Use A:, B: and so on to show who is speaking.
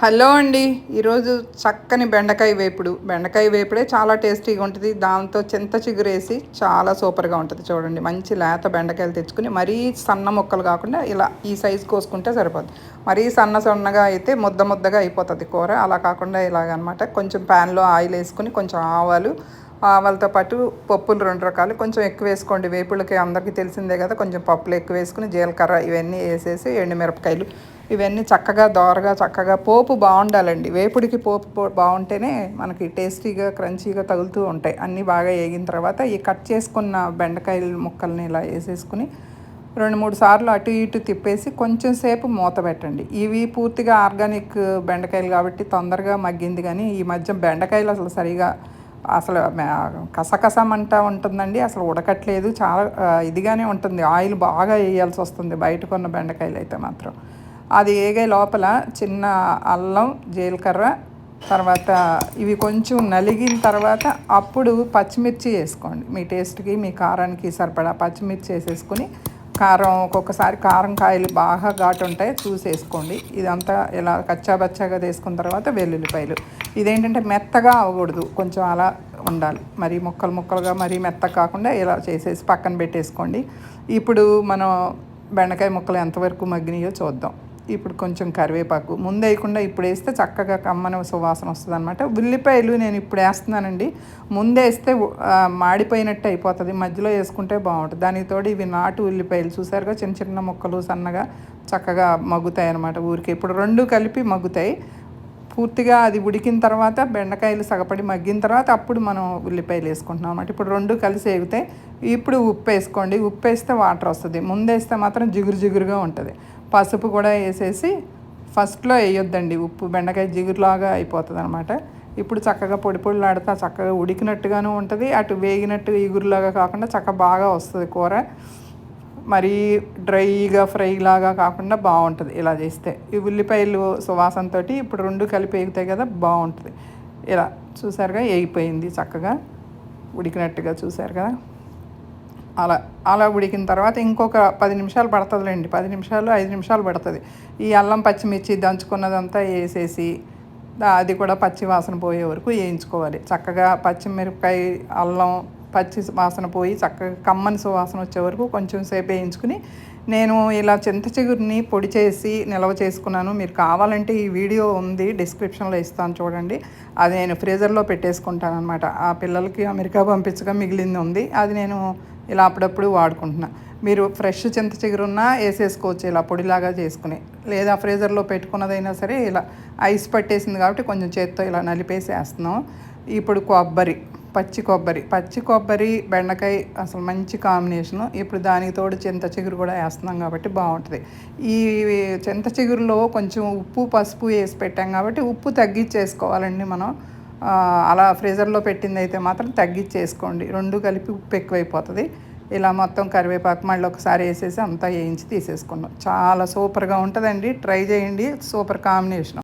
A: Hello అండి. ఈరోజు చక్కని బెండకాయ వేపుడు. బెండకాయ వేపుడే చాలా టేస్టీగా ఉంటుంది. దాంతో చింత చిగురేసి చాలా సూపర్గా ఉంటుంది చూడండి. మంచి లేత బెండకాయలు తెచ్చుకుని మరీ సన్న ముక్కలు కాకుండా ఇలా ఈ సైజు కోసుకుంటే సరిపోతుంది మరీ సన్న సన్నగా అయితే ముద్ద ముద్దగా అయిపోతుంది కూర. అలా కాకుండా ఇలాగనమాట. కొంచెం ప్యాన్లో ఆయిల్ వేసుకుని కొంచెం ఆవాలు ఆవాలతో పాటు పప్పులు రెండు రకాలు. కొంచెం ఎక్కువ వేసుకోండి. వేపుళ్ళకి అందరికీ తెలిసిందే కదా కొంచెం పప్పులు ఎక్కువ వేసుకుని జీలకర్ర ఇవన్నీ వేసేసి ఎండుమిరపకాయలు ఇవన్నీ చక్కగా దోరగా చక్కగా పోపు బాగుండాలండి. వేపుడికి పోపు బాగుంటేనే మనకి టేస్టీగా క్రంచీగా తగులుతూ ఉంటాయి. అన్నీ బాగా వేగిన తర్వాత ఈ కట్ చేసుకున్న బెండకాయల ముక్కల్ని ఇలా వేసేసుకుని రెండు మూడు సార్లు అటు ఇటు తిప్పేసి కొంచెం సేపు మూత పెట్టండి. ఇవి పూర్తిగా ఆర్గానిక్ బెండకాయలు కాబట్టి తొందరగా మగ్గింది కానీ ఈ మధ్య బెండకాయలు అసలు సరిగా అసలు కసకసమంట ఉంటుందండి. అసలు ఉడకట్లేదు. చాలా ఇదిగానే ఉంటుంది. ఆయిల్ బాగా వేయాల్సి వస్తుంది బయట కొన్న బెండకాయలు అయితే మాత్రం. అది ఏగే లోపల చిన్న అల్లం జీలకర్ర తర్వాత ఇవి కొంచెం నలిగిన తర్వాత అప్పుడు పచ్చిమిర్చి వేసుకోండి. మీ టేస్ట్కి మీ కారానికి సరిపడా పచ్చిమిర్చి వేసేసుకుని కారం ఒక్కొక్కసారి కారం కాయలు బాగా ఘాటు ఉంటాయి చూసేసుకోండి. ఇదంతా ఇలా కచ్చాబచ్చాగా తీసుకున్న తర్వాత వెల్లుల్లిపాయలు. ఇదేంటంటే మెత్తగా అవ్వకూడదు కొంచెం అలా ఉండాలి. మరి ముక్కలు ముక్కలుగా మరీ మెత్త కాకుండా ఇలా చేసేసి పక్కన పెట్టేసుకోండి. ఇప్పుడు మనం బెండకాయ ముక్కలు ఎంతవరకు మగ్గినాయో చూద్దాం. ఇప్పుడు కొంచెం కరివేపాకు. ముందు వేయకుండా ఇప్పుడు వేస్తే చక్కగా కమ్మని సువాసన వస్తుంది అనమాట ఉల్లిపాయలు నేను ఇప్పుడు వేస్తున్నానండి. ముందే వేస్తే మాడిపోయినట్టు అయిపోతుంది. మధ్యలో వేసుకుంటే బాగుంటుంది. దానికి తోడు ఇవి నాటు ఉల్లిపాయలు. చూసారుగా చిన్న చిన్న ముక్కలు సన్నగా చక్కగా మగ్గుతాయి అనమాట ఊరికి. ఇప్పుడు రెండు కలిపి మగ్గుతాయి. పూర్తిగా అది ఉడికిన తర్వాత బెండకాయలు సగపడి మగ్గిన తర్వాత అప్పుడు మనం ఉల్లిపాయలు వేసుకుంటున్నాం అనమాట ఇప్పుడు రెండు కలిసి వేగితే ఇప్పుడు ఉప్పు వేసుకోండి. ఉప్పు వేస్తే వాటర్ వస్తుంది. ముందేస్తే మాత్రం జిగురు జిగురుగా ఉంటుంది. పసుపు కూడా వేసేసి ఫస్ట్లో వేయొద్దండి ఉప్పు బెండకాయ జిగురులాగా అయిపోతుంది అనమాట ఇప్పుడు చక్కగా పొడి పొడిలాడుతా చక్కగా ఉడికినట్టుగాను ఉంటుంది అటు వేగినట్టు ఇగురులాగా కాకుండా చక్కగా బాగా వస్తుంది కూర. మరీ డ్రైగా ఫ్రైలాగా కాకుండా బాగుంటుంది ఇలా చేస్తే. ఈ ఉల్లిపాయలు సువాసనతో ఇప్పుడు రెండు కలిపి వేగుతాయి కదా బాగుంటుంది. ఇలా చూసారుగా వేగిపోయింది చక్కగా. ఉడికినట్టుగా చూసారు కదా. అలా అలా ఉడికిన తర్వాత ఇంకొక పది నిమిషాలు పడుతుందిలేండి. పది నిమిషాలు ఐదు నిమిషాలు పడుతుంది. ఈ అల్లం పచ్చిమిర్చి దంచుకున్నదంతా వేసేసి అది కూడా పచ్చి వాసన పోయే వరకు వేయించుకోవాలి. చక్కగా పచ్చిమిరపకాయ అల్లం పచ్చి వాసన పోయి చక్కగా కమ్మని సువాసన వచ్చే వరకు కొంచెం సేపు వేయించుకుని నేను ఇలా చింత చిగురిని పొడి చేసి నిల్వ చేసుకున్నాను. మీరు కావాలంటే ఈ వీడియో ఉంది డిస్క్రిప్షన్లో ఇస్తాను చూడండి. అది నేను ఫ్రీజర్లో పెట్టేసుకుంటాను అనమాట ఆ పిల్లలకి అమెరికా పంపించగా మిగిలింది ఉంది. అది నేను ఇలా అప్పుడప్పుడు వాడుకుంటున్నా. మీరు ఫ్రెష్ చింత చిగురున్నా వేసేసుకోవచ్చు ఇలా పొడిలాగా చేసుకుని. లేదా ఫ్రీజర్లో పెట్టుకున్నదైనా సరే ఇలా ఐస్ పట్టేసింది కాబట్టి కొంచెం చేత్తో ఇలా నలిపేసి వేస్తున్నాం ఇప్పుడు కొబ్బరి పచ్చి కొబ్బరి. పచ్చి కొబ్బరి బెండకాయ అసలు మంచి కాంబినేషను. ఇప్పుడు దానికి తోడు చింత చిగురు కూడా వేస్తున్నాం కాబట్టి బాగుంటుంది. ఈ చింత చిగురులో కొంచెం ఉప్పు పసుపు వేసి పెట్టాం కాబట్టి ఉప్పు తగ్గించేసుకోవాలండి మనం. అలా ఫ్రీజర్లో పెట్టింది అయితే మాత్రం తగ్గించేసుకోండి రెండు కలిపి ఉప్పు ఎక్కువైపోతుంది. ఇలా మొత్తం కరివేపాకు మళ్ళీ ఒకసారి వేసేసి అంతా వేయించి తీసేసుకున్నాం. చాలా సూపర్గా ఉంటుందండి. ట్రై చేయండి. Super combination.